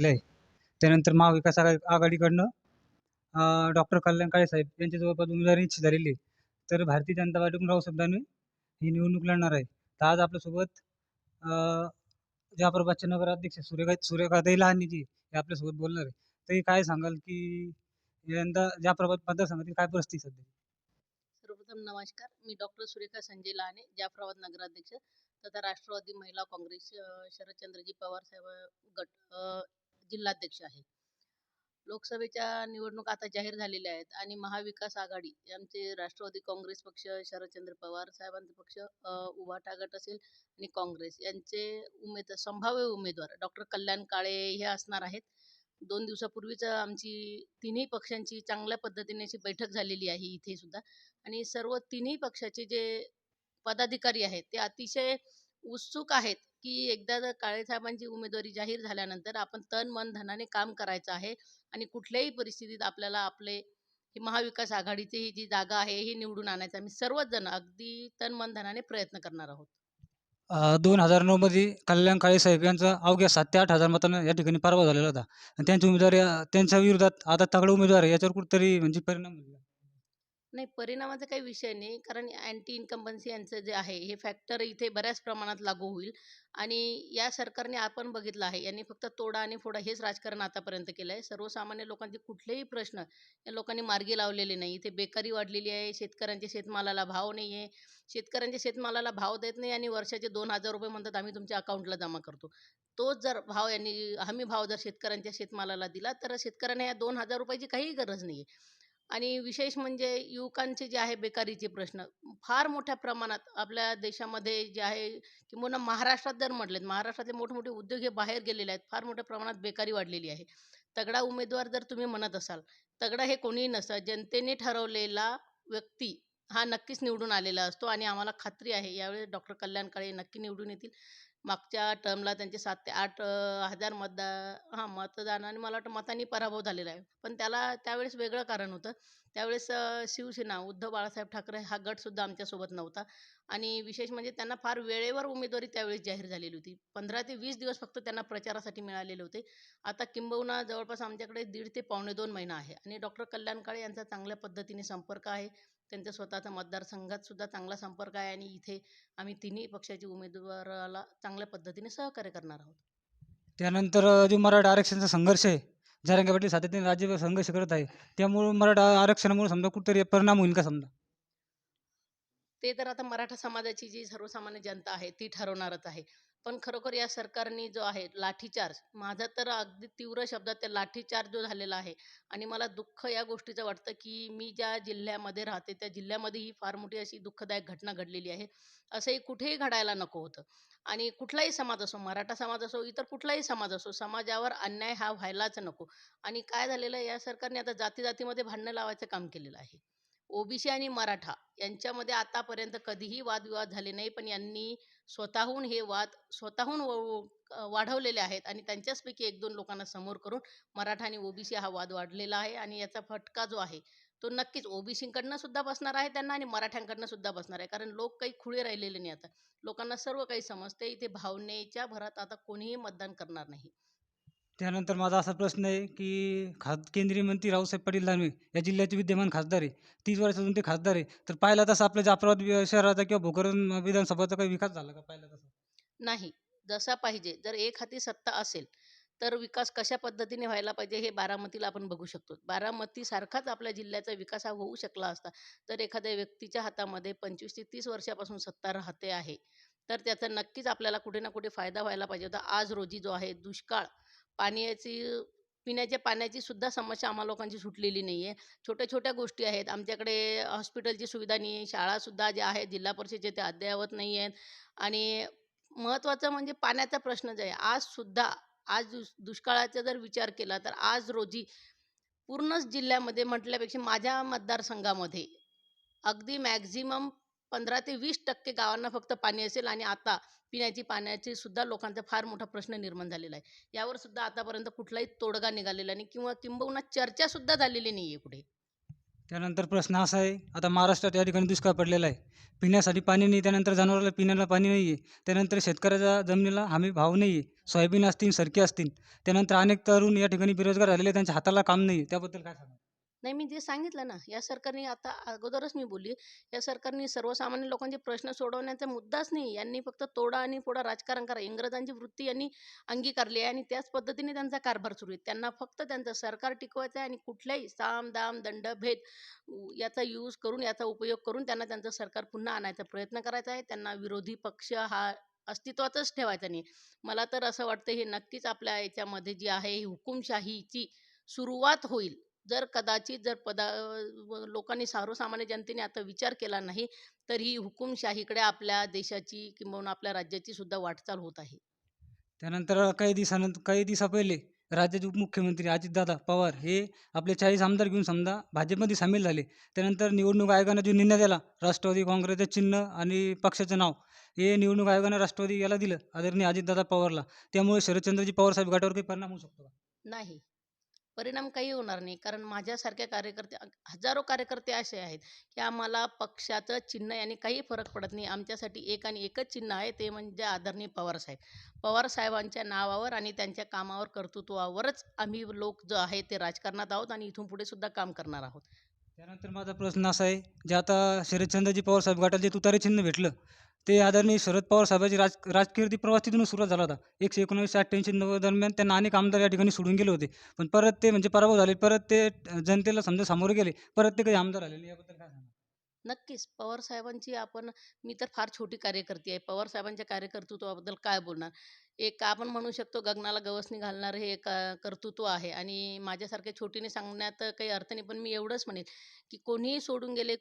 आहे त्यानंतर महाविकास आघाडीकडनं डॉक्टर कल्याण काळे साहेब यांच्या जवळपास उमेदवारी निश्चित झालेली आहे. तर भारतीय जनता पार्टीकडून राहू दानवे ही निवडणूक लढणार आहे. तर आज आपल्यासोबत अं, नगराध्यक्ष सूर्यका सूर्यकांतही लहानजी हे आपल्यासोबत बोलणार आहे. तरी काय सांगाल की यंदा जाफराबाद मतदारसंघातील काय परिस्थिती सध्या? सर्वप्रथम नमस्कार. मी डॉक्टर सुरेखा संजय लहाने जाफराबाद नगराध्यक्ष तथा राष्ट्रवादी महिला काँग्रेस शरदचंद्रजी पवार साहेब गट जिल्हाध्यक्ष आहे. लोकसभेच्या निवडणूक आता जाहीर झालेल्या आहेत आणि महाविकास आघाडी यांचे राष्ट्रवादी काँग्रेस पक्ष शरदचंद्र पवार साहेबांचा पक्ष उभाटा गट असेल आणि काँग्रेस यांचे उमेद संभाव्य उमेदवार डॉक्टर कल्याण काळे हे असणार आहेत. दोन दिवसापूर्वीच आमची तिन्ही पक्षांची चांगल्या पद्धतीने अशी बैठक झालेली आहे इथे सुद्धा. आणि सर्व तिन्ही पक्षाचे जे पदाधिकारी आहेत ते अतिशय उत्सुक आहेत की एकदा जर काळेसाहेबांची उमेदवारी जाहीर झाल्यानंतर आपण तन मन धनाने काम करायचं आहे आणि कुठल्याही परिस्थितीत आपल्याला आपले ही महाविकास आघाडीची ही जी जागा आहे ही निवडून आणायचं आम्ही सर्वच जण अगदी तन मन धनाने प्रयत्न करणार आहोत. दोन हजार नऊमध्ये कल्याण काळे साहेब यांचा अवघ्या सात ते आठ हजार मतांना या ठिकाणी पराभव झालेला होता. आणि त्यांची उमेदवारी त्यांच्या विरोधात आता तगडा उमेदवार आहे याच्यावर कुठेतरी म्हणजे परिणाम झाला नाही परिणामाचा काही विषय नाही. कारण अँटी इन्कम्बन्सी यांचं जे आहे हे फॅक्टर इथे बऱ्याच प्रमाणात लागू होईल. आणि या सरकारने आपण बघितलं आहे यांनी फक्त तोडा आणि फोडा हेच राजकारण आतापर्यंत केलं आहे. सर्वसामान्य लोकांचे कुठलेही प्रश्न या लोकांनी मार्गी लावलेले नाही. इथे बेकारी वाढलेली आहे शेतकऱ्यांच्या शेतमालाला भाव नाही आहे. शेतकऱ्यांच्या शेतमालाला भाव देत नाही आणि वर्षाचे दोन हजार रुपये म्हणतात आम्ही तुमच्या अकाउंटला जमा करतो. तोच जर भाव यांनी हमी भाव जर शेतकऱ्यांच्या शेतमालाला दिला तर शेतकऱ्यांना या दोन हजार रुपयाची काहीही गरज नाही आहे आणि विशेष म्हणजे युवकांचे जे आहे बेकारीचे प्रश्न फार मोठ्या प्रमाणात आपल्या देशामध्ये जे आहे किंबहुना महाराष्ट्रात जर म्हटलेत महाराष्ट्रातले मोठमोठे उद्योग हे बाहेर गेलेले आहेत फार मोठ्या प्रमाणात बेकारी वाढलेली आहे. तगडा उमेदवार जर तुम्ही म्हणत असाल तगडा हे कोणीही नसतं जनतेने ठरवलेला व्यक्ती हा नक्कीच निवडून आलेला असतो आणि आम्हाला खात्री आहे यावेळेस डॉक्टर कल्याण काळे नक्की निवडून येतील. मागच्या टर्मला त्यांचे सात ते आठ हजार मतदा हां मतदानाने मला वाटतं मतांनी पराभव झालेला आहे. पण त्याला त्यावेळेस वेगळं कारण होतं. त्यावेळेस शिवसेना उद्धव बाळासाहेब ठाकरे हा गटसुद्धा आमच्यासोबत नव्हता. आणि विशेष म्हणजे त्यांना फार वेळेवर उमेदवारी त्यावेळेस जाहीर झालेली होती. पंधरा ते वीस दिवस फक्त त्यांना प्रचारासाठी मिळालेले होते. आता किंबहुना जवळपास आमच्याकडे दीड ते पावणे दोन महिना आहे. आणि डॉक्टर कल्याण काळे यांचा चांगल्या पद्धतीने संपर्क आहे. त्यांच्या स्वतःचा मतदारसंघात सुद्धा चांगला संपर्क आहे आणि इथे आम्ही तिन्ही पक्षाचे उमेदवाराला चांगल्या पद्धतीने सहकार्य करणार आहोत. त्यानंतर जो मराठा आरक्षणाचा संघर्ष आहे जरांगे पाटील सातत्याने राज्यभर संघर्ष करत आहे त्यामुळे मराठा आरक्षणामुळे समजा कुठेतरी परिणाम होईल का समजा? ते तर आता मराठा समाजाची जी सर्वसामान्य जनता आहे ती ठरवणारच आहे. पण खरोखर या सरकारने जो आहे लाठीचार्ज माझा तर अगदी तीव्र शब्दात त्या लाठीचार्ज जो झालेला आहे आणि मला दुःख या गोष्टीचं वाटतं की मी ज्या जिल्ह्यामध्ये राहते त्या जिल्ह्यामध्ये ही फार मोठी अशी दुःखदायक घटना घडलेली आहे असंही कुठेही घडायला नको होतं. आणि कुठलाही समाज असो मराठा समाज असो इतर कुठलाही समाज असो समाजावर अन्याय हा व्हायलाच नको. आणि काय झालेलं आहे या सरकारने आता जाती जातीमध्ये भांडणं लावायचं काम केलेलं आहे. ओबीसी आणि मराठा यांच्यामध्ये आतापर्यंत कधीही वादविवाद झाले नाही पण यांनी स्वतःहून हे वाद स्वतःहून व- वाढवलेले आहेत आणि त्यांच्याचपैकी एक दोन लोकांना समोर करून मराठा आणि ओबीसी हा वाद वाढलेला आहे आणि याचा फटका जो आहे तो नक्कीच ओबीसीकडनं सुद्धा बसणार आहे त्यांना आणि मराठ्यांकडनं सुद्धा बसणार आहे. कारण लोक काही खुळे राहिलेले नाही आता लोकांना सर्व काही समजते इथे भावनेच्या भरात आता कोणीही मतदान करणार नाही. त्यानंतर माझा असा प्रश्न आहे की खास केंद्रीय मंत्री रावसाहेब पाटील दानवे या जिल्ह्याचे विद्यमान खासदार आहे. तीस वर्षातून ते खासदार आहे. तर पाहिला तसं आपल्या जाफराबाद वि- शहराचा किंवा भोकरदन विधानसभाचा काही विकास झाला का पाहिला तसा? नाही. जसा पाहिजे. जर एक हाती सत्ता असेल तर विकास कशा पद्धतीने व्हायला पाहिजे हे बारामतीला आपण बघू शकतो. बारामती सारखाच आपल्या जिल्ह्याचा विकास हा होऊ शकला असता तर एखाद्या व्यक्तीच्या हातामध्ये पंचवीस ते तीस वर्षापासून सत्ता राहते आहे. तर त्याचा नक्कीच आपल्याला कुठे ना कुठे फायदा व्हायला पाहिजे होता. आज रोजी जो आहे दुष्काळ पाण्याची पिण्याच्या पाण्याची सुद्धा समस्या आम्हा लोकांची सुटलेली नाही आहे छोट्या छोट्या गोष्टी आहेत. आमच्याकडे हॉस्पिटलची सुविधा नाही आहे शाळासुद्धा ज्या आहेत जिल्हा परिषदेच्या त्या अद्ययावत नाही आहेत आणि महत्त्वाचं म्हणजे पाण्याचा प्रश्न जे आहे. आज सुद्धा आज दुष दुष्काळाचा जर विचार केला तर आज रोजी पूर्णच जिल्ह्यामध्ये म्हटल्यापेक्षा माझ्या मतदारसंघामध्ये अगदी मॅक्झिमम पंधरा ते वीस टक्के गावांना फक्त पाणी असेल आणि आता पिण्याची पाण्याची सुद्धा लोकांचा फार मोठा प्रश्न निर्माण झालेला आहे. यावर सुद्धा आतापर्यंत कुठलाही तोडगा निघालेला नाही किंवा किंबहुना चर्चा सुद्धा झालेली नाही आहे कुठे. त्यानंतर प्रश्न असा आहे आता महाराष्ट्रात या ठिकाणी दुष्काळ पडलेला आहे. पिण्यासाठी पाणी नाही त्यानंतर जनावराला पिण्याला पाणी नाही आहे त्यानंतर शेतकऱ्याच्या जमिनीला हमी भाव नाही आहे सोयाबीन असतील सरकी असतील त्यानंतर अनेक तरुण या ठिकाणी बेरोजगार झालेले आहेत, त्यांच्या हाताला काम नाही आहे त्याबद्दल काय सांगा नाही मी जे सांगितलं ना या सरकारने आता अगोदरच मी बोलली या सरकारने सर्वसामान्य लोकांचे प्रश्न सोडवण्याचा मुद्दाच नाही. यांनी फक्त तोडा आणि फोडा राजकारण करा. इंग्रजांची वृत्ती यांनी अंगीकारली आहे आणि त्याच पद्धतीने त्यांचा कारभार सुरू आहे. त्यांना फक्त त्यांचं सरकार टिकवायचं आहे आणि कुठल्याही साम दाम दंड भेद याचा यूज करून याचा उपयोग करून त्यांना त्यांचं सरकार पुन्हा आणायचा प्रयत्न करायचा आहे. त्यांना विरोधी पक्ष हा अस्तित्वातच ठेवायचा नाही. मला तर असं वाटतं हे नक्कीच आपल्या याच्यामध्ये जी आहे ही हुकुमशाहीची सुरुवात होईल. जर कदाचित जर पदा लोकांनी सर्वसामान्य जनतेने आता विचार केला नाही तर ही हुकुमशाहीकडे आपल्या देशाची किंबहुना आपल्या राज्याची सुद्धा वाटचाल होत आहे. त्यानंतर काही दिवसानंतर काही दिवसा पहिले राज्याचे उपमुख्यमंत्री अजितदादा पवार हे आपले चाळीस आमदार घेऊन समजा भाजपमध्ये सामील झाले. त्यानंतर निवडणूक आयोगानं जो निर्णय दिला राष्ट्रवादी काँग्रेसचं चिन्ह आणि पक्षाचं नाव हे निवडणूक आयोगानं राष्ट्रवादी याला दिलं आदरणीय अजितदादा पवारला. त्यामुळे शरदचंद्रजी पवार साहेब गटावर काही परिणाम होऊ शकतो का? नाही. परिणाम काही होणार नाही. कारण माझ्यासारख्या कार्यकर्ते हजारो कार्यकर्ते असे आहेत की आम्हाला पक्षाचं चिन्ह याने काही फरक पडत नाही. आमच्यासाठी एक आणि एकच चिन्ह आहे ते म्हणजे आदरणीय पवारसाहेब पवारसाहेबांच्या नावावर आणि त्यांच्या कामावर कर्तृत्वावरच आम्ही लोक जो आहे ते राजकारणात आहोत आणि इथून पुढे सुद्धा काम करणार आहोत. त्यानंतर माझा प्रश्न असा आहे जे आता शरदचंद्रजी पवार साहेब गटाला जे तुतारी चिन्ह भेटलं ते आदरणीय शरद पवार साहेबांची राज राजकीय प्रवास तिथून सुरुवात झाला होता. एकशे एकोणीसशे अठ्ठ्याऐंशी नव्वद दरम्यान त्यांना अनेक आमदार या ठिकाणी सोडून गेले होते. पण परत ते म्हणजे पराभव झाले परत ते जनतेला समजा सामोरे गेले परत ते काही आमदार आलेले याबद्दल काय सांगा नक्कीच. पवार साहेबांची आपण मी तर फार छोटी कार्यकर्ती आहे. पवार साहेबांच्या कार्यकर्तृत्वाबद्दल काय बोलणार? एक आपण म्हणू शकतो गगनाला गवसणी घालणारं हे एक कर्तृत्व आहे. आणि माझ्यासारख्या छोटीने सांगण्यात काही अर्थ नाही पण मी एवढंच म्हणेन की कोणीही सोडून गेले